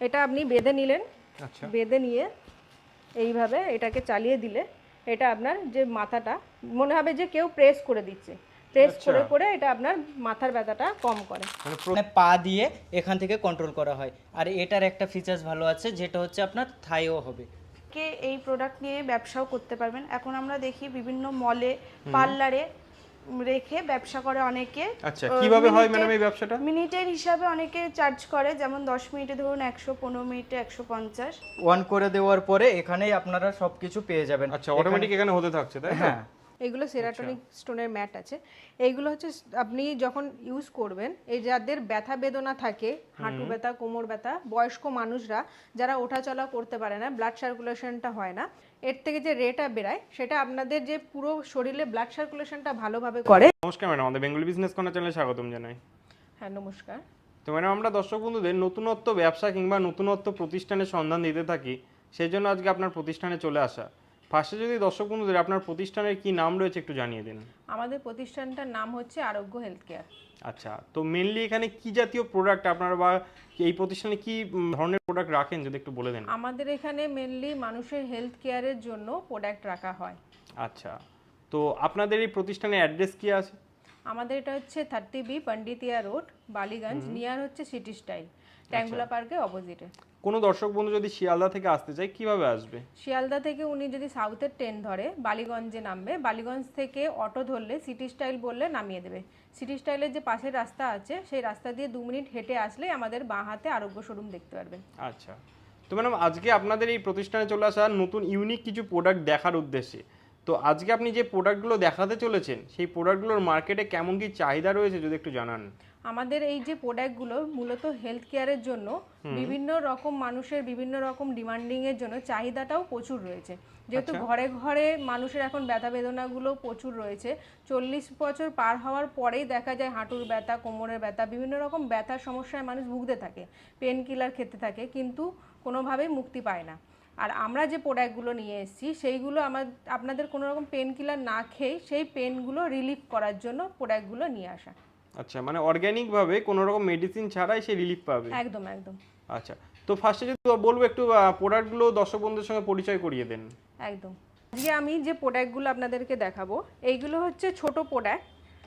এটা আপনি বেঁধে নিলেন। আচ্ছা। বেঁধে নিয়ে এইভাবে এটাকে চালিয়ে দিলে এটা আপনার যে মাথাটা মনে হবে যে কেউ প্রেস করে দিচ্ছে। প্রেস করে করে এটা আপনার মাথার ব্যথাটা কম করে। মানে মানে পা দিয়ে এখান থেকে কন্ট্রোল করা হয়। আর এটার একটা ফিচার্স ভালো আছে যেটা হচ্ছে আপনার থাইও হবে। কে এই প্রোডাক্ট নিয়ে ব্যবসাও করতে পারবেন। এখন আমরা দেখি বিভিন্ন মলে পার্লারে রেখে ব্যবসা করে অনেকে। আচ্ছা কীভাবে হয় ম্যাডাম এই ব্যবসাটা? মিনিটের হিসাবে অনেকে চার্জ করে যেমন দশ মিনিটে ধরুন একশো পনেরো মিনিটে একশো পঞ্চাশ। ওয়ান করে দেওয়ার পরে এখানেই আপনারা সবকিছু পেয়ে যাবেন। আচ্ছা অটোমেটিক এখানে হতে থাকছে তাই? হ্যাঁ। এইগুলো সেরাটনিক স্টোনের ম্যাট আছে। এইগুলো হচ্ছে আপনি যখন ইউজ করবেন এই যাদের ব্যথা বেদনা থাকে হাঁটু ব্যথা কোমর ব্যথা বয়স্ক মানুষরা যারা ওঠাচলা করতে পারে না ব্লাড সার্কুলেশনটা হয় না এর থেকে যে রেটা বেরায় সেটা আপনাদের যে পুরো শরীরে ব্লাড সার্কুলেশনটা ভালোভাবে করে নমস্কার ম্যাডাম আমাদের বেঙ্গলি বিজনেস কর্নার চ্যানেলে স্বাগতম জানাই। হ্যাঁ নমস্কার। তো ম্যাডাম আমরা দর্শক বন্ধুদের নতুনত্ব ব্যবসা কিংবা নতুনত্ব প্রতিষ্ঠানের সন্ধান দিতে থাকি সেই জন্য আজকে আপনার প্রতিষ্ঠানে চলে আসা। ফার্স্টে যদি দর্শক বন্ধুদের আপনার প্রতিষ্ঠানের কি নাম রয়েছে একটু জানিয়ে দিন। আমাদের প্রতিষ্ঠানটার নাম হচ্ছে আরোগ্য হেলথ কেয়ার আচ্ছা তো মেনলি এখানে কি জাতীয় প্রোডাক্ট আপনারা বা এই প্রতিষ্ঠানে কি ধরনের প্রোডাক্ট রাখেন যদি একটু বলে দেন। আমাদের এখানে মেনলি মানুষের হেলথ কেয়ারের জন্য প্রোডাক্ট রাখা হয়। আচ্ছা তো আপনাদের এই প্রতিষ্ঠানের অ্যাড্রেস কি আছে? আমাদের এটা হচ্ছে thirty B Panditiya road Ballygunge near হচ্ছে সিটি স্টাইল ট্যাঙ্গুলা পার্কের অপোজিটে কোনো দর্শক বন্ধু যদি শিয়ালদা থেকে আসতে চায় কীভাবে আসবে? শিয়ালদা থেকে উনি যদি সাউথের ট্রেন ধরে বালিগঞ্জে নামবে বালিগঞ্জ থেকে অটো ধরলে সিটি স্টাইল বললে নামিয়ে দেবে। সিটি স্টাইলের যে পাশের রাস্তা আছে সেই রাস্তা দিয়ে দু মিনিট হেঁটে আসলে আমাদের বাঁ হাতে আরোগ্য শোরুম দেখতে পারবেন। আচ্ছা। তো ম্যাডাম আজকে আপনাদের এই প্রতিষ্ঠানে চলে আসা নতুন ইউনিক কিছু প্রোডাক্ট দেখার উদ্দেশ্যে তো আজকে আপনি যে প্রোডাক্টগুলো দেখাতে চলেছেন সেই প্রোডাক্টগুলোর মার্কেটে কেমন কি চাহিদা রয়েছে যদি একটু জানান? আমাদের এই যে প্রোডাক্টগুলো মূলত হেলথ কেয়ারের জন্য বিভিন্ন রকম মানুষের বিভিন্ন রকম ডিমান্ডিং এর জন্য চাহিদাটাও প্রচুর রয়েছে। যেহেতু ঘরে ঘরে মানুষের এখন ব্যথা বেদনাগুলো প্রচুর রয়েছে চল্লিশ বছর পার হওয়ার পরেই দেখা যায় হাঁটুর ব্যথা কোমরের ব্যথা বিভিন্ন রকম ব্যথার সমস্যায় মানুষ ভুগতে থাকে পেন কিলার খেতে থাকে কিন্তু কোনোভাবেই মুক্তি পায় না। আর আমরা যে প্রোডাক্টগুলো নিয়ে এসেছি সেইগুলো আমার আপনাদের কোনো রকম পেন কিলার না খেয়ে সেই পেনগুলো রিলিফ করার জন্য প্রোডাক্টগুলো নিয়ে আসা। আচ্ছা মানে অর্গ্যানিক ভাবে কোনো রকম মেডিসিন ছাড়াই সে রিলিফ পাবে? একদম একদম। আচ্ছা তো ফার্স্টে যদি বলব একটু প্রোডাক্টগুলো দর্শক বন্ধুদের সঙ্গে পরিচয় করিয়ে দেন। একদম। আজকে আমি যে প্রোডাক্টগুলো আপনাদেরকে দেখাবো এইগুলো হচ্ছে ছোট প্রোডাক্ট।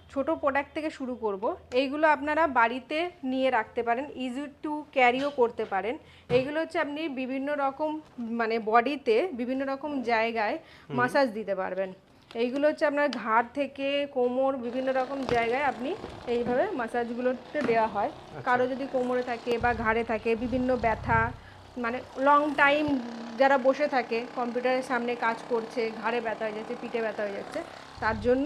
ছোট প্রোডাক্ট থেকে শুরু করব। এইগুলো আপনারা বাড়িতে নিয়ে রাখতে পারেন ইজি টু ক্যারিও করতে পারেন। এইগুলো হচ্ছে আপনি বিভিন্ন রকম মানে বডিতে বিভিন্ন রকম জায়গায় মাসাজ দিতে পারবেন। এইগুলো হচ্ছে আপনার ঘাড় থেকে কোমর বিভিন্ন রকম জায়গায় আপনি এইভাবে মাসাজগুলোতে দেওয়া হয়। কারও যদি কোমরে থাকে বা ঘাড়ে থাকে বিভিন্ন ব্যথা মানে লং টাইম যারা বসে থাকে কম্পিউটারের সামনে কাজ করছে ঘাড়ে ব্যথা হয়ে যাচ্ছে পিঠে ব্যথা হয়ে যাচ্ছে তার জন্য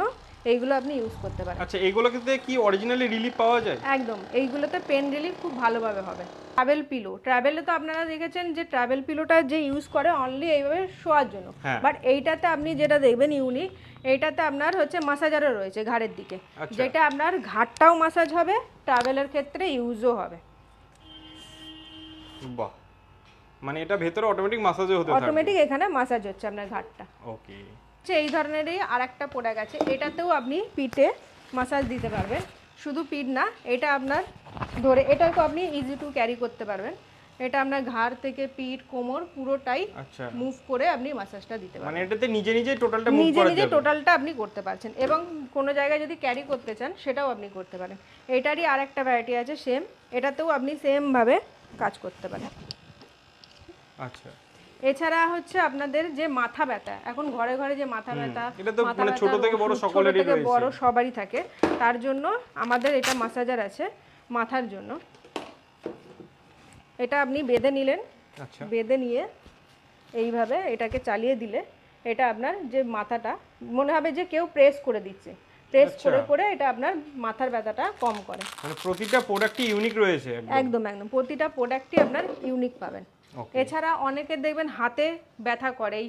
এইগুলো আপনি ইউজ করতে পারেন। আচ্ছা এগুলোকে কি অরিজিনালি রিলিফ পাওয়া যায়? একদম এইগুলোতে পেন রিলিফ খুব ভালোভাবে হবে। ট্রাভেল পিলো ট্রাভেলে তো আপনারা দেখেছেন যে ট্রাভেল পিলোটা যে ইউজ করে অনলি এইভাবে শোয়ার জন্য। হ্যাঁ। বাট এইটাতে আপনি যেটা দেখবেন ইউনিক এইটাতে আপনার হচ্ছে মাসাজারও রয়েছে ঘাড়ের দিকে। আচ্ছা। যেটা আপনার ঘাটটাও মাসাজ হবে ট্রাভেলের ক্ষেত্রে ইউজও হবে। বাহ। মানে এটা ভেতরে অটোমেটিক মাসাজও হতে থাকবে। অটোমেটিক এখানে মাসাজ হচ্ছে আপনার ঘাটটা। ওকে হচ্ছে এই ধরনেরই আর একটা প্রোডাক্ট আছে। এটাতেও আপনি পিঠে মাসাজ দিতে পারবেন। শুধু পিঠ না এটা আপনার ধরে এটাও আপনি ইজি টু ক্যারি করতে পারবেন। এটা আপনার ঘাড় থেকে পিঠ কোমর পুরোটাই আচ্ছা। মুভ করে আপনি মাসাজটা দিতে পারবেন। মানে এটাতে নিজে নিজে টোটালটা মুভ নিজে নিজে টোটালটা আপনি করতে পারছেন এবং কোনো জায়গায় যদি ক্যারি করতে চান সেটাও আপনি করতে পারেন। এটারই আর একটা ভ্যারাইটি আছে সেম এটাতেও আপনি সেমভাবে কাজ করতে পারেন। আচ্ছা। এছাড়া হচ্ছে আপনাদের যে মাথা ব্যথা এখন ঘরে ঘরে যে মাথা ব্যথা মানে ছোট থেকে বড় সকলেরই থেকে। বড় সবারই থাকে। তার জন্য আমাদের এটা মাসাজার আছে মাথার জন্য। এটা আপনি বেঁধে নিলেন আচ্ছা। বেঁধে নিয়ে এইভাবে এটাকে চালিয়ে দিলে এটা আপনার যে মাথাটা মনে হবে যে কেউ প্রেস করে দিচ্ছে। প্রেস আচ্ছা। করে করে এটা আপনার মাথার ব্যথাটা কম করে। মানে প্রতিটা প্রোডাক্টই ইউনিক রয়েছে একদম। একদম প্রতিটা প্রোডাক্টই আপনার ইউনিক পাবেন। এছাড়া অনেকে দেখবেন হাতে ব্যথা করে এই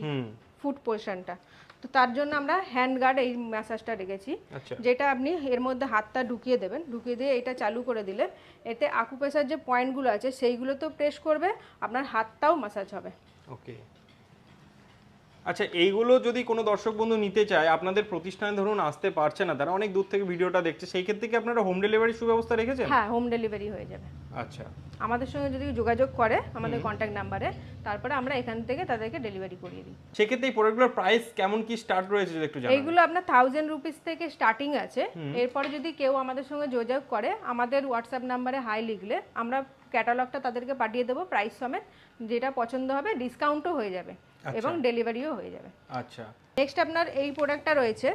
ফুট পোর্শনটা তো তার জন্য আমরা হ্যান্ড গার্ড এই ম্যাসাজটা রেখেছি আচ্ছা। যেটা আপনি এর মধ্যে হাতটা ঢুকিয়ে দেবেন ঢুকিয়ে দিয়ে এটা চালু করে দিলে এতে আকুপেশার যে পয়েন্টগুলো আছে সেইগুলো তো প্রেস করবে আপনার হাতটাও ম্যাসাজ হবে। ওকে আচ্ছা এইগুলো যদি কোনো দর্শক বন্ধু নিতে চায় আপনাদের প্রতিষ্ঠানে ধরুন আসতে পারছে না তারা অনেক দূর থেকে ভিডিওটা দেখছে সেই ক্ষেত্রে কি আপনারা হোম ডেলিভারি সুব্যবস্থা রেখেছেন? হ্যাঁ হোম ডেলিভারি হয়ে যাবে। আচ্ছা। আমাদের সঙ্গে যদি যোগাযোগ করে আমাদের কন্ট্যাক্ট নাম্বারে তারপরে আমরা এখান থেকে তাদেরকে ডেলিভারি করিয়ে দিই। সেক্ষেত্রে এই প্রোডাক্টগুলোর প্রাইস কেমন কি স্টার্ট রয়েছে যদি একটু জানান। এইগুলো আপনার থাউজেন্ড রুপিস থেকে স্টার্টিং আছে। এরপরে যদি কেউ আমাদের সঙ্গে যোগাযোগ করে আমাদের হোয়াটসঅ্যাপ নাম্বারে হাই লিখলে আমরা ক্যাটালগটা তাদেরকে পাঠিয়ে দেবো প্রাইস সমেত যেটা পছন্দ হবে ডিসকাউন্টও হয়ে যাবে। এবং ডেলিভারিও হয়ে যাবে। আচ্ছা। নেক্সট আপনার এই প্রোডাক্টটা রয়েছে।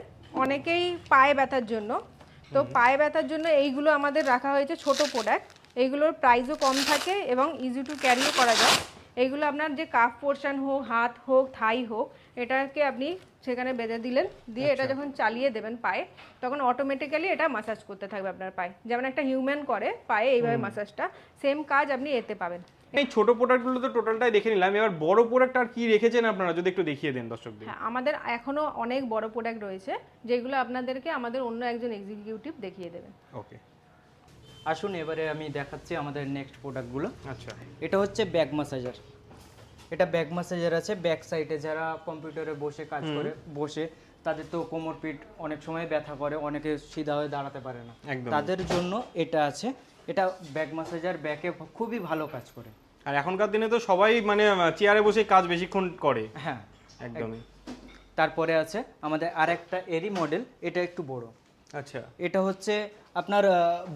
অনেকেই পায়ে ব্যথার জন্য। তো পায়ে ব্যথার জন্য এইগুলো আমাদের রাখা হয়েছে ছোট প্রোডাক্ট এইগুলোর প্রাইসও কম থাকে এবং ইজি টু ক্যারিও করা যায়। এইগুলো আপনার যে কাফ পোর্শন হোক হাত হোক থাই হোক এটাকে আপনি সেখানে বেঁধে দিলেন। দিয়ে এটা যখন চালিয়ে দেবেন পায়ে তখন অটোমেটিক্যালি এটা মাসাজ করতে থাকবে আপনার পায়ে। যেমন একটা হিউম্যান করে পায়ে এইভাবে মাসাজটা সেম কাজ আপনি এতে পাবেন। এই ছোট প্রোডাক্টগুলো তো টোটালটাই দেখে নিলাম। এবার বড় প্রোডাক্ট আর কি রেখেছেন আপনারা? যদি একটু দেখিয়ে দেন দর্শকদের। হ্যাঁ আমাদের এখনও অনেক বড় প্রোডাক্ট রয়েছে যেগুলো আপনাদেরকে আমাদের অন্য একজন এক্সিকিউটিভ দেখিয়ে দেবেন। ওকে আসুন এবারে আমি দেখাচ্ছি আমাদের নেক্সট প্রোডাক্টগুলো আচ্ছা। এটা হচ্ছে ব্যাক মাসাজার এটা ব্যাক মাসাজার আছে। ব্যাক সাইডে যারা কম্পিউটারে বসে কাজ করে বসে তাদের তো কোমর পিঠ অনেক সময় ব্যথা করে অনেকে সিধা হয়ে দাঁড়াতে পারে না। তাদের জন্য এটা আছে। এটা ব্যাক মাসাজার ব্যাকে খুবই ভালো কাজ করে। আর এখনকার দিনে তো সবাই মানে চেয়ারে বসে কাজ বেশিক্ষণ করে। হ্যাঁ একদমই। তারপরে আছে আমাদের আরেকটা এরি মডেল এটা একটু বড়। আচ্ছা। এটা হচ্ছে আপনার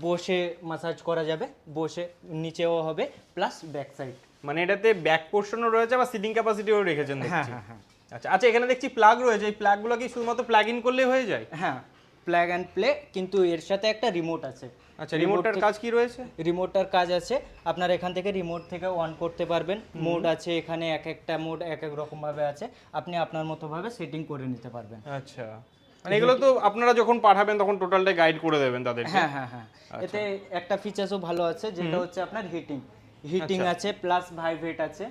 বসে মাসাজ করা যাবে বসে নিচেও হবে প্লাস ব্যাক সাইড মানে এটাতে ব্যাক পোর্শনও রয়েছে বা সিটিং ক্যাপাসিটিও রেখেছেন হ্যাঁ দেখছি। হ্যাঁ হ্যাঁ। আচ্ছা আচ্ছা এখানে দেখছি প্লাগ রয়েছে এই প্লাগগুলো কি শুধুমাত্র প্লাগ ইন করলেই হয়ে যায়? হ্যাঁ প্লাগ অ্যান্ড প্লে কিন্তু এর সাথে একটা রিমোট আছে। আচ্ছা রিমোটটার কাজ কি রয়েছে? রিমোটটার কাজ আছে। আপনার এখান থেকে রিমোট থেকে অন করতে পারবেন। মোড আছে এখানে এক একটা মোড এক এক রকম ভাবে আছে। আপনি আপনার মতো ভাবে সেটিং করে নিতে পারবেন। আচ্ছা। মানে এগুলো তো আপনারা যখন পাঠাবেন তখন টোটালটা গাইড করে দেবেন তাদেরকে। হ্যাঁ হ্যাঁ হ্যাঁ। এতে একটা ফিচার্সও ভালো আছে যেটা হচ্ছে আপনার হিটিং হিটিং আছে প্লাস ভাইব্রেট আছে।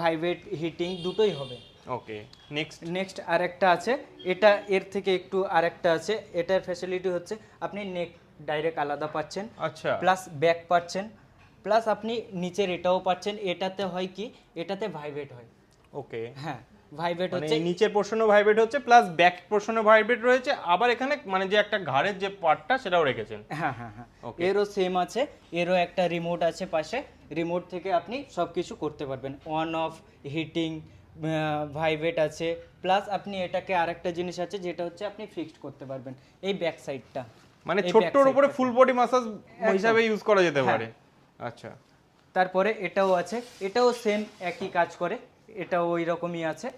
ভাইব্রেট হিটিং দুটোই হবে। ওকে নেক্সট নেক্সট আরেকটা আছে। এটা এর থেকে একটু আরেকটা আছে। এটার ফ্যাসিলিটি হচ্ছে আপনি নেক ডাইরেক্ট আলাদা পাচ্ছেন আচ্ছা। প্লাস ব্যাক পাচ্ছেন প্লাস আপনি নিচের এটাও পাচ্ছেন। এটাতে হয় কি? এটাতে ভাইব্রেট হয়। ওকে হ্যাঁ ভাইব্রেট মানে হচ্ছে। নিচের পোর্শনও ভাইব্রেট হচ্ছে প্লাস ব্যাক পোর্শনও ভাইব্রেট রয়েছে। আবার এখানে মানে যে একটা ঘাড়ের যে পার্টটা সেটাও রেখেছেন। হ্যাঁ হ্যাঁ হ্যাঁ. এরও সেম আছে। এরও একটা রিমোট আছে পাশে। রিমোট থেকে আপনি সব কিছু করতে পারবেন। অন অফ হিটিং ভাইব্রেট আছে। প্লাস আপনি এটাকে আরেকটা জিনিস আছে যেটা হচ্ছে আপনি ফিক্সড করতে পারবেন। এই ব্যাক সাইডটা মানে এই ছোট্টর উপরে ফুল বডি মাসাজ হিসাবে ইউজ করা যেতে হ্যাঁ। পারে। আচ্ছা। তারপরে এটাও আছে। এটাও সেম একই কাজ করে। এটাও ওই রকমই আছে।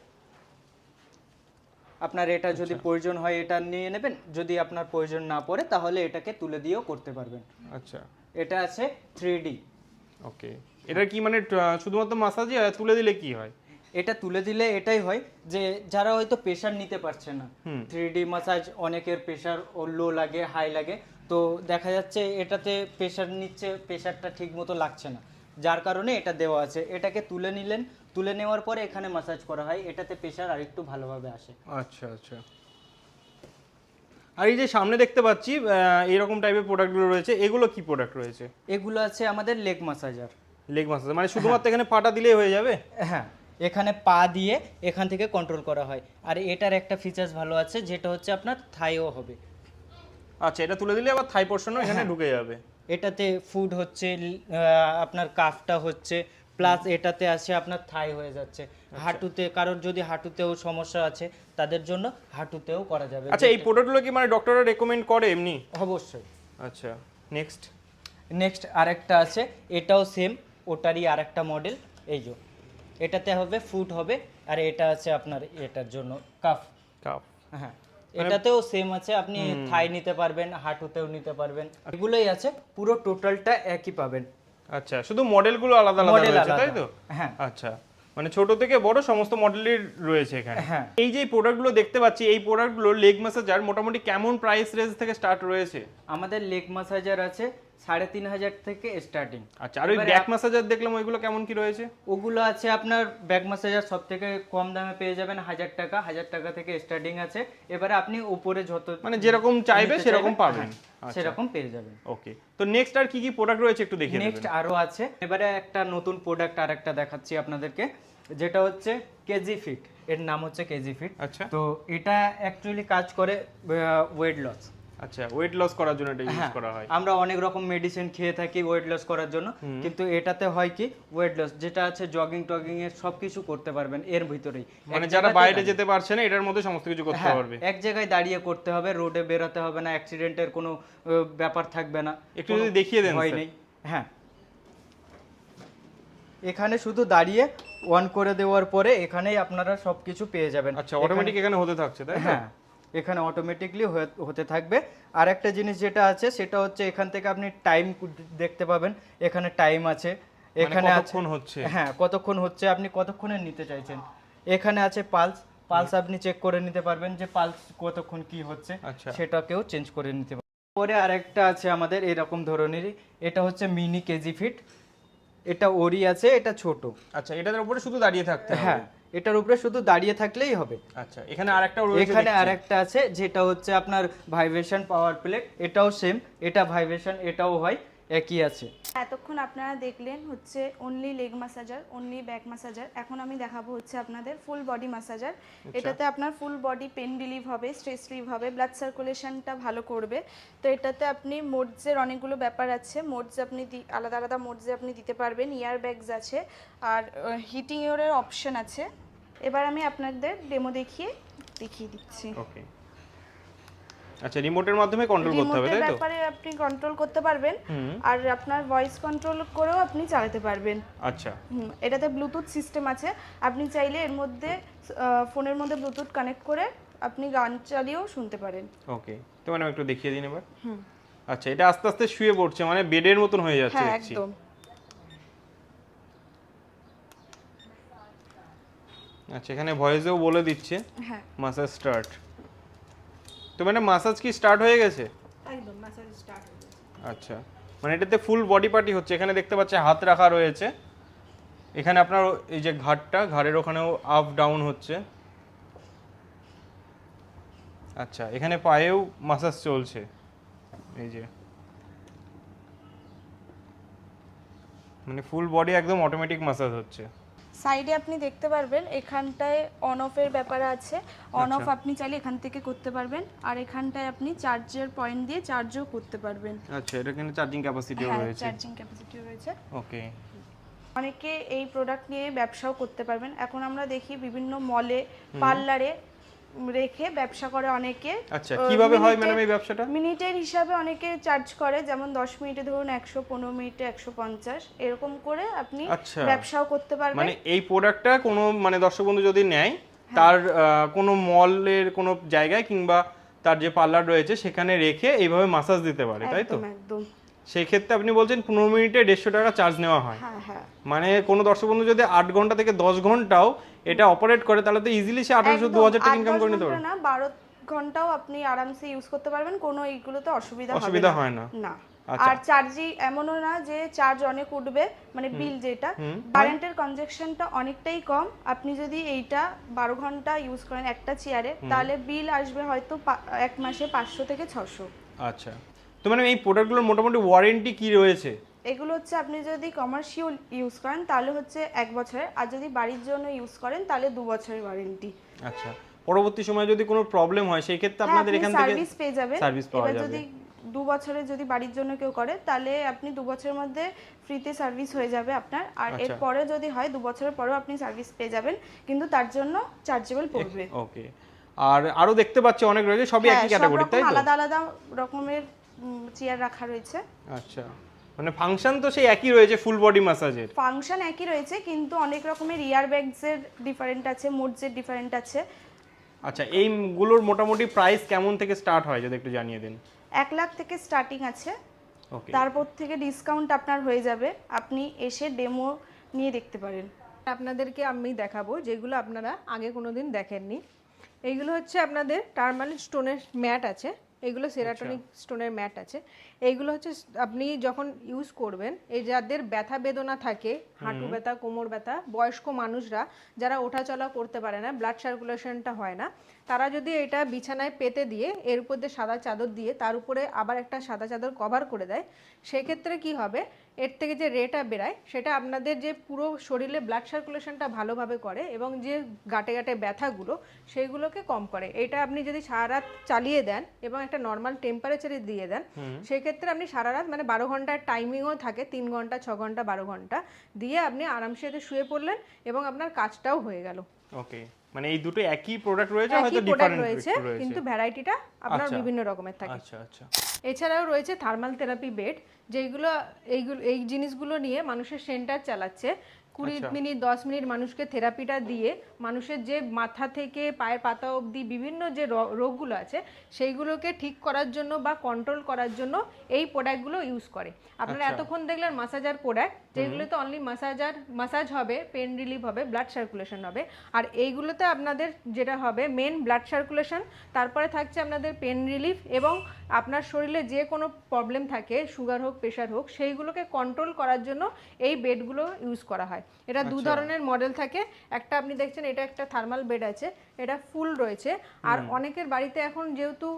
আপনার এটা যদি প্রয়োজন হয় এটা নিয়ে নেবেন। যদি আপনার প্রয়োজন না পড়ে তাহলে এটাকে তুলে দিয়েও করতে পারবেন। আচ্ছা। এটা আছে থ্রি ডি ওকে এটা কি মানে শুধুমাত্র মাসাজই তুলে দিলে কি হয়? এটা তুলে দিলে এটাই হয় যে যারা হয়তো প্রেশার নিতে পারছে না। থ্রি ডি মাসাজ অনেকের প্রেশার লো লাগে হাই লাগে। তো দেখা যাচ্ছে এটাতে প্রেশার নিচ্ছে প্রেশারটা ঠিক মতো লাগছে না। যার কারণে এটা দেওয়া আছে। এটাকে তুলে নিলেন তুলে নেওয়ার পরে এখানে মাসাজ করা হয়। এটাতে প্রেশার আরেকটু ভালোভাবে আসে। আচ্ছা আচ্ছা। আর এই যে সামনে দেখতে পাচ্ছি এরকম টাইপের প্রোডাক্টগুলো রয়েছে। এগুলো কি প্রোডাক্ট রয়েছে? এগুলো আছে আমাদের লেগ মাসাজার লেগ মাসাজ মানে শুধুমাত্র এখানে পাটা দিলেই হয়ে যাবে? হ্যাঁ। এখানে পা দিয়ে এখান থেকে কন্ট্রোল করা হয়। আর এটার একটা ফিচার্স ভালো আছে যেটা হচ্ছে আপনার থাইও হবে। আচ্ছা এটা তুলে দিলে আবার থাই পোর্শনও হ্যাঁ। এখানে ঢুকে যাবে। এটাতে ফুড হচ্ছে আপনার কাফটা হচ্ছে প্লাস এটাতে আছে আপনার থাই হয়ে যাচ্ছে। হাঁটুতে কারোর যদি হাঁটুতেও সমস্যা আছে তাদের জন্য হাঁটুতেও করা যাবে। আচ্ছা এই প্রোডাক্টগুলো কি মানে ডক্টররা রেকমেন্ড করে এমনি? অবশ্যই। আচ্ছা নেক্সট নেক্সট আরেকটা আছে এটাও সেম ওটারই আরেকটা মডেল এই যে। এটাতে হবে ফুট হবে আর এটা আছে আপনার এটার জন্য কাফ। কাপ হ্যাঁ। এটাতেও সেম আছে আপনি থাই নিতে পারবেন হাঁটুতেও নিতে পারবেন। এগুলোই আছে পুরো টোটালটা একই পাবেন। আচ্ছা শুধু মডেলগুলো আলাদা আলাদা রয়েছে তাই তো? হ্যাঁ। আচ্ছা মানে ছোট থেকে বড় সমস্ত মডেলই রয়েছে এখানে। হ্যাঁ। এই যে প্রোডাক্টগুলো দেখতে পাচ্ছি এই প্রোডাক্টগুলো লেগ ম্যাসাজার মোটামুটি কেমন প্রাইস রেঞ্জ থেকে স্টার্ট রয়েছে? আমাদের লেগ ম্যাসাজার আছে সাড়ে তিন হাজার থেকে স্টার্টিং আচ্ছা আর ওই ব্যাক ম্যাসাজার দেখলাম ওইগুলো কেমন কি রয়েছে? ওগুলো আছে আপনার ব্যাক ম্যাসাজার সব থেকে কম দামে পেয়ে যাবেন হাজার টাকা হাজার টাকা থেকে স্টার্টিং আছে। এবারে আপনি উপরে যত মানে যেরকম চাইবে সেরকম চাইবেন, পাবেন। হ্যাঁ, সেরকম পেয়ে যাবেন। ওকে তো নেক্সট আর কি কি প্রোডাক্ট রয়েছে একটু দেখিয়ে নেক্সট আরও আছে। এবারে একটা নতুন প্রোডাক্ট আর একটা দেখাচ্ছি আপনাদেরকে যেটা হচ্ছে কেজি ফিট এর নাম হচ্ছে কেজি ফিট আচ্ছা। তো এটা অ্যাকচুয়ালি কাজ করে ওয়েট লস আচ্ছা ওয়েট লস করার জন্য এটা ইউজ হ্যাঁ করা হয়। আমরা অনেক রকম মেডিসিন খেয়ে থাকি ওয়েট লস করার জন্য। কিন্তু এটাতে হয় কি ওয়েট লস যেটা আছে জগিং টগিং এর সবকিছু করতে পারবেন এর ভিতরেই। মানে যারা বাইরে। যেতে পারছে না এটার মধ্যে সমস্ত কিছু করতে হ্যাঁ, পারবে। এক জায়গায় দাঁড়িয়ে করতে হবে রোডে বেরোতে হবে না অ্যাক্সিডেন্টের কোনো ব্যাপার থাকবে না। একটু যদি দেখিয়ে দেন, স্যার। নেই। হ্যাঁ। এখানে শুধু দাঁড়িয়ে অন করে দেওয়ার পরে এখানেই আপনারা সবকিছু পেয়ে যাবেন। আচ্ছা অটোমেটিক এখানে হতে থাকছে তাই হ্যাঁ। এখানে অটোমেটিকলি হতে থাকবে। আর একটা জিনিস যেটা আছে সেটা হচ্ছে এখান থেকে আপনি টাইম দেখতে পাবেন এখানে টাইম আছে এখানে মানে কতক্ষণ হচ্ছে? হ্যাঁ কতক্ষণ হচ্ছে আপনি কতক্ষণের নিতে চাইছেন। এখানে আছে পালস পালস আপনি চেক করে নিতে পারবেন যে পালস কতক্ষণ কি হচ্ছে আচ্ছা। সেটাকেও চেঞ্জ করে নিতে পারবেন। পরে আরেকটা আছে আমাদের এরকম ধরনেরই এটা হচ্ছে মিনি কেজি ফিট এটা ওরি আছে এটা ছোট। আচ্ছা এটার উপরে শুধু দাঁড়িয়ে থাকতে হ্যাঁ এটার উপরে শুধু দাঁড়িয়ে থাকলেই হবে আচ্ছা এখানে আরেকটা এখানে। আরেকটা আছে যেটা হচ্ছে আপনার ভাইব্রেশন পাওয়ার প্লেট এটাও সেম এটা ভাইব্রেশন এটাও হয় একই আছে। এতক্ষণ আপনারা দেখলেন হচ্ছে only leg massager only back massager এখন আমি দেখাবো হচ্ছে আপনাদের ফুল বডি মাসাজার এটাতে আপনার ফুল বডি পেন রিলিভ হবে স্ট্রেস রিলিভ হবে ব্লাড সার্কুলেশনটা ভালো করবে। তো এটাতে আপনি মোডসের অনেকগুলো ব্যাপার আছে। মোডস আপনি আলাদা আলাদা মোডসে আপনি দিতে পারবেন ইয়ার ব্যাগস আছে আর হিটিং এর অপশন আছে। এবার আমি আপনাদের ডেমো দেখিয়ে দেখিয়ে দিচ্ছি। ওকে আচ্ছা রিমোটের মাধ্যমে কন্ট্রোল করতে হবে তাই তো? ব্যাপারে আপনি কন্ট্রোল করতে পারবেন। আর আপনার ভয়েস কন্ট্রোল করেও আপনি চালাতে পারবেন। আচ্ছা। এটাতে ব্লুটুথ সিস্টেম আছে। আপনি চাইলে এর মধ্যে ফোনের মধ্যে ব্লুটুথ কানেক্ট করে আপনি গান চালিয়েও শুনতে পারেন। ওকে তো ম্যাডাম একটু দেখিয়ে দিন এবার। আচ্ছা এটা আস্তে আস্তে শুয়ে পড়ছে মানে বেডের মতন হয়ে যাচ্ছে হ্যাঁ একদম। আচ্ছা এখানে ভয়েসেও বলে দিচ্ছে হ্যাঁ। মাসাজ স্টার্ট তো মানে মাসাজ কি স্টার্ট হয়ে গেছে? একদম ম্যাসাজ স্টার্ট হয়ে গেছে। আচ্ছা মানে এটাতে ফুল বডি পার্টি হচ্ছে। এখানে দেখতে পাচ্ছি হাত রাখা রয়েছে। এখানে আপনার এই যে ঘাটটা ঘাড়ের ওখানেও আপ ডাউন হচ্ছে। আচ্ছা এখানে পায়েও মাসাজ চলছে। এই যে। মানে ফুল বডি একদম অটোমেটিক মাসাজ হচ্ছে। সাইডে আপনি দেখতে পারবেন এখানটায় অন অফের ব্যাপার আছে। অন অফ আচ্ছা। আপনি চাইলে এখান থেকে করতে পারবেন আর এখানটায় আপনি চার্জের পয়েন্ট দিয়ে চার্জও করতে পারবেন। আচ্ছা এটা কিন্তু চার্জিং ক্যাপাসিটিও হ্যাঁ রয়েছে। চার্জিং ক্যাপাসিটিও রয়েছে। ওকে। অনেকে এই প্রোডাক্ট নিয়ে ব্যবসাও করতে পারবেন। এখন আমরা দেখি বিভিন্ন মলে পার্লারে রেখে ব্যবসা করে অনেকে। আচ্ছা কীভাবে হয় ম্যাডাম এই ব্যবসাটা? মিনিটের হিসাবে অনেকে চার্জ করে যেমন দশ মিনিটে ধরুন একশো পনেরো মিনিটে একশো পঞ্চাশ। এরকম করে আপনি আচ্ছা। ব্যবসাও করতে পারবেন। মানে এই প্রোডাক্টটা কোনো মানে দর্শক বন্ধু যদি নেয় তার আহ, কোনো মলের কোনো জায়গায় কিংবা তার যে পার্লার রয়েছে সেখানে রেখে এইভাবে মাসাজ দিতে পারে তাই তো? একদম। সেই ক্ষেত্রে আপনি বলছেন পনেরো মিনিটে দেড়শো টাকা চার্জ নেওয়া হয়। হ্যাঁ হ্যাঁ। মানে কোনো দর্শক বন্ধু যদি আট ঘণ্টা থেকে দশ ঘন্টাও এটা অপারেট করে তাহলে তো ইজিলি সে আঠারোশো দু হাজার টাকা ইনকাম করে নিতে পারে না বারো ঘন্টাও আপনি আরামসে ইউজ করতে পারবেন কোনো এইগুলোতে অসুবিধা অসুবিধা হয় না। না। আচ্ছা। আর চার্জি এমনও না যে চার্জ অনেক উঠবে মানে বিল যেটা কারেন্টের কনজেকশনটা অনেকটাই কম। আপনি যদি এইটা বারো ঘণ্টা ইউজ করেন একটা চেয়ারে তাহলে বিল আসবে হয়তো এক মাসে পাঁচশো থেকে ছশো। আচ্ছা। তো মানে এই প্রোডাক্টগুলোর মোটামুটি ওয়ারেন্টি কি রয়েছে? এগুলো হচ্ছে আপনি যদি কমার্শিয়াল ইউজ করেন তাহলে হচ্ছে এক বছরের। আর যদি বাড়ির জন্য ইউজ করেন তাহলে দু বছরের ওয়ারেন্টি আচ্ছা পরবর্তী সময়ে যদি কোনো প্রবলেম হয় সেই ক্ষেত্রে আপনাদের এখান থেকে সার্ভিস পেয়ে যাবেন। সার্ভিস পাওয়া যাবে। যদি দু বছরের যদি বাড়ির জন্য কেউ করে তাহলে আপনি দু বছরের মধ্যে ফ্রিতে সার্ভিস হয়ে যাবে আপনার। আর আচ্ছা। এরপরে যদি হয় দু বছরের পরেও আপনি সার্ভিস পেয়ে যাবেন কিন্তু তার জন্য চার্জেবল পড়বে। ওকে আর আরও দেখতে পাচ্ছি অনেক রয়েছে সবই হ্যাঁ একই ক্যাটাগরি তাই তো? আলাদা আলাদা রকমের চেয়ার রাখা রয়েছে। আচ্ছা। মানে ফাংশন তো সেই একই রয়েছে ফুল বডি ম্যাসাজের ফাংশন একই রয়েছে কিন্তু অনেক রকমের ইয়ার ব্যাগসের ডিফারেন্ট আছে মোডসের ডিফারেন্ট আছে। আচ্ছা এইগুলোর মোটামুটি প্রাইস কেমন থেকে স্টার্ট হয় যদি একটু জানিয়ে দেন? এক লাখ থেকে স্টার্টিং আছে। ওকে তারপর থেকে ডিসকাউন্ট আপনার হয়ে যাবে আপনি এসে ডেমো নিয়ে দেখতে পারেন। আপনাদেরকে আমি দেখাবো যেগুলো আপনারা আগে কোনোদিন দেখেননি। এইগুলো হচ্ছে আপনাদের টার্মালিন স্টোনের ম্যাট আছে। এগুলো সেরাটনিক স্টোনের ম্যাট আছে। এইগুলো হচ্ছে আপনি যখন ইউজ করবেন এই যাদের ব্যথা বেদনা থাকে হাঁটু ব্যথা কোমর ব্যথা বয়স্ক মানুষরা যারা ওঠা চলা করতে পারে না ব্লাড সার্কুলেশনটা হয় না তারা যদি এটা বিছানায় পেতে দিয়ে এর উপর দিয়ে সাদা চাদর দিয়ে তার উপরে আবার একটা সাদা চাদর কভার করে দেয় সেক্ষেত্রে কি হবে? এর থেকে যে রেটা বেরায় সেটা আপনাদের যে পুরো শরীরে ব্লাড সার্কুলেশনটা ভালোভাবে করে এবং যে গাটে গাটে ব্যথাগুলো সেইগুলোকে কম করে। এটা আপনি যদি সারা রাত চালিয়ে দেন এবং একটা নর্মাল টেম্পারেচারে দিয়ে দেন সেক্ষেত্রে আপনি সারা রাত মানে বারো ঘণ্টার টাইমিংও থাকে তিন ঘণ্টা ছ ঘণ্টা বারো ঘণ্টা দিয়ে আপনি আরামসে এতে শুয়ে পড়লেন এবং আপনার কাজটাও হয়ে গেল। ওকে মানে এই দুটো একই প্রোডাক্ট রয়েছে হয়তো ডিফারেন্ট রয়েছে রয়েছে? কিন্তু ভ্যারাইটিটা আপনার আচ্ছা। বিভিন্ন রকমের থাকে। আচ্ছা আচ্ছা। এছাড়াও রয়েছে থার্মাল থেরাপি বেড যেগুলো এইগুলো এই জিনিসগুলো নিয়ে মানুষের সেন্টার চালাচ্ছে কুড়ি আচ্ছা। মিনিট দশ মিনিট মানুষকে থেরাপিটা দিয়ে মানুষের যে মাথা থেকে পায়ের পাতা অবধি বিভিন্ন যে রোগগুলো আছে সেইগুলোকে ঠিক করার জন্য বা কন্ট্রোল করার জন্য এই প্রোডাক্টগুলো ইউজ করে আপনারা আচ্ছা। এতক্ষণ দেখলেন মাসাজার প্রোডাক্ট যেগুলোতে অনলি মাসাজ আর মাসাজ হবে পেন রিলিফ হবে ব্লাড সার্কুলেশন হবে। আর এইগুলোতে আপনাদের যেটা হবে মেন ব্লাড সার্কুলেশন তারপরে থাকছে আপনাদের পেন রিলিফ এবং আপনার শরীরে যে কোনো প্রবলেম থাকে সুগার হোক প্রেশার হোক সেইগুলোকে কন্ট্রোল করার জন্য এই বেডগুলো ইউজ করা হয়। এটা দু ধরনের মডেল থাকে। একটা আপনি দেখছেন এটা একটা থার্মাল বেড আছে এটা ফুল রয়েছে। আর অনেকের বাড়িতে এখন যেহেতু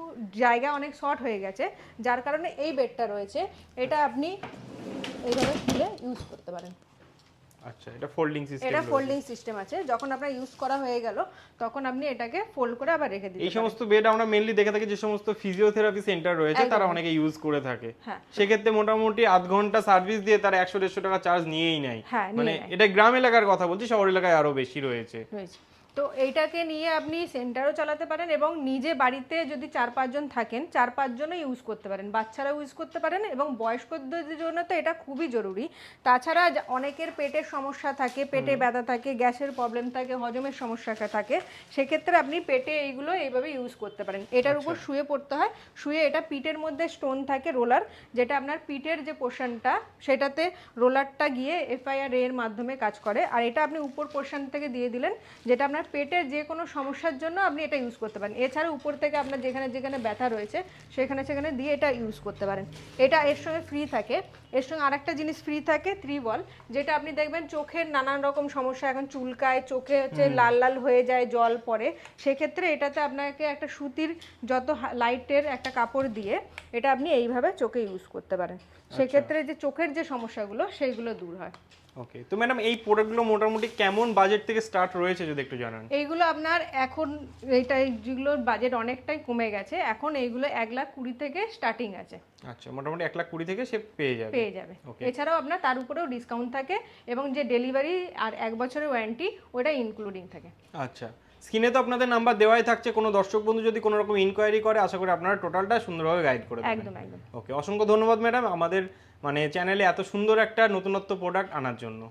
জায়গা অনেক শর্ট হয়ে গেছে যার কারণে এই বেডটা রয়েছে। এটা আপনি এইভাবে খুলে ইউজ করতে পারেন। আচ্ছা এটা ফোল্ডিং সিস্টেম এটা ফোল্ডিং সিস্টেম আছে। যখন আপনার ইউজ করা হয়ে গেল তখন আপনি এটাকে ফোল্ড করে আবার রেখে দিতে এই সমস্ত বেড আমরা মেনলি দেখে থাকি যে সমস্ত ফিজিওথেরাপি সেন্টার রয়েছে তারা অনেকে ইউজ করে থাকে। হ্যাঁ। সেক্ষেত্রে মোটামুটি আধ ঘণ্টা সার্ভিস দিয়ে তারা একশো দেড়শো টাকা চার্জ নিয়েই নেয়। হ্যাঁ, মানে এটা গ্রাম এলাকার কথা বলছি শহর এলাকায় আরও বেশি রয়েছে। রয়েছে। তো এইটাকে নিয়ে আপনি সেন্টারও চালাতে পারেন এবং নিজে বাড়িতে যদি চার পাঁচজন থাকেন চার পাঁচজনও ইউজ করতে পারেন। বাচ্চারাও ইউজ করতে পারেন এবং বয়স্কদের জন্য তো এটা খুবই জরুরি। তাছাড়া অনেকের পেটের সমস্যা থাকে পেটে ব্যথা থাকে গ্যাসের প্রবলেম থাকে হজমের সমস্যা থাকে সেক্ষেত্রে আপনি পেটে এইগুলো এইভাবে ইউজ করতে পারেন। এটার উপর শুয়ে পড়তে হয়। শুয়ে এটা পিঠের মধ্যে স্টোন থাকে রোলার যেটা আপনার পিঠের যে পোর্শনটা সেটাতে রোলারটা গিয়ে এফআইআর এর মাধ্যমে কাজ করে। আর এটা আপনি উপর পোর্শন থেকে দিয়ে দিলেন যেটা আপনার পেটের যে কোনো সমস্যার জন্য আপনি এটা ইউজ করতে পারেন। এছাড়া উপর থেকে আপনার যেখানে যেখানে ব্যথা রয়েছে সেখানে সেখানে দিয়ে এটা ইউজ করতে পারেন। এটা এর সঙ্গে ফ্রি থাকে। এর সঙ্গে আরেকটা জিনিস ফ্রি থাকে ত্রিবল যেটা আপনি দেখবেন চোখের নানান রকম সমস্যা এখন চুলকায় চোখে হচ্ছে লাল লাল হয়ে যায় জল পড়ে। সেক্ষেত্রে এটাতে আপনাকে একটা সুতির যত লাইটের একটা কাপড় দিয়ে এটা আপনি এইভাবে চোখে ইউজ করতে পারেন। সেক্ষেত্রে যে চোখের যে সমস্যাগুলো সেইগুলো দূর হয়। ওকে তো ম্যাডাম এই প্রোডাক্টগুলো মোটামুটি কেমন বাজেট থেকে স্টার্ট রয়েছে যদি একটু জানান? এইগুলো আপনার এখন এইটা যেগুলোর বাজেট অনেকটাই কমে গেছে এখন এইগুলো এক লাখ কুড়ি থেকে স্টার্টিং আছে। আচ্ছা মোটামুটি এক লাখ কুড়ি থেকে সে পেয়ে যাবে। পেয়ে যাবে. এছাড়াও আপনার তার উপরেও ডিসকাউন্ট থাকে এবং যে ডেলিভারি আর এক বছরের ওয়ারেন্টি ওটা ইনক্লুডিং থাকে। আচ্ছা স্ক্রিনে তো আপনাদের নাম্বার দেওয়াই থাকছে কোনো দর্শক বন্ধু যদি কোনো রকম ইনকোয়ারি করে আশা করি আপনারা টোটালটা সুন্দরভাবে গাইড করে দেবেন। একদম একদম। ওকে অসংখ্য ধন্যবাদ ম্যাডাম আমাদের মানে চ্যানেলে এত সুন্দর একটা নতুনত্ব প্রোডাক্ট আনার জন্য।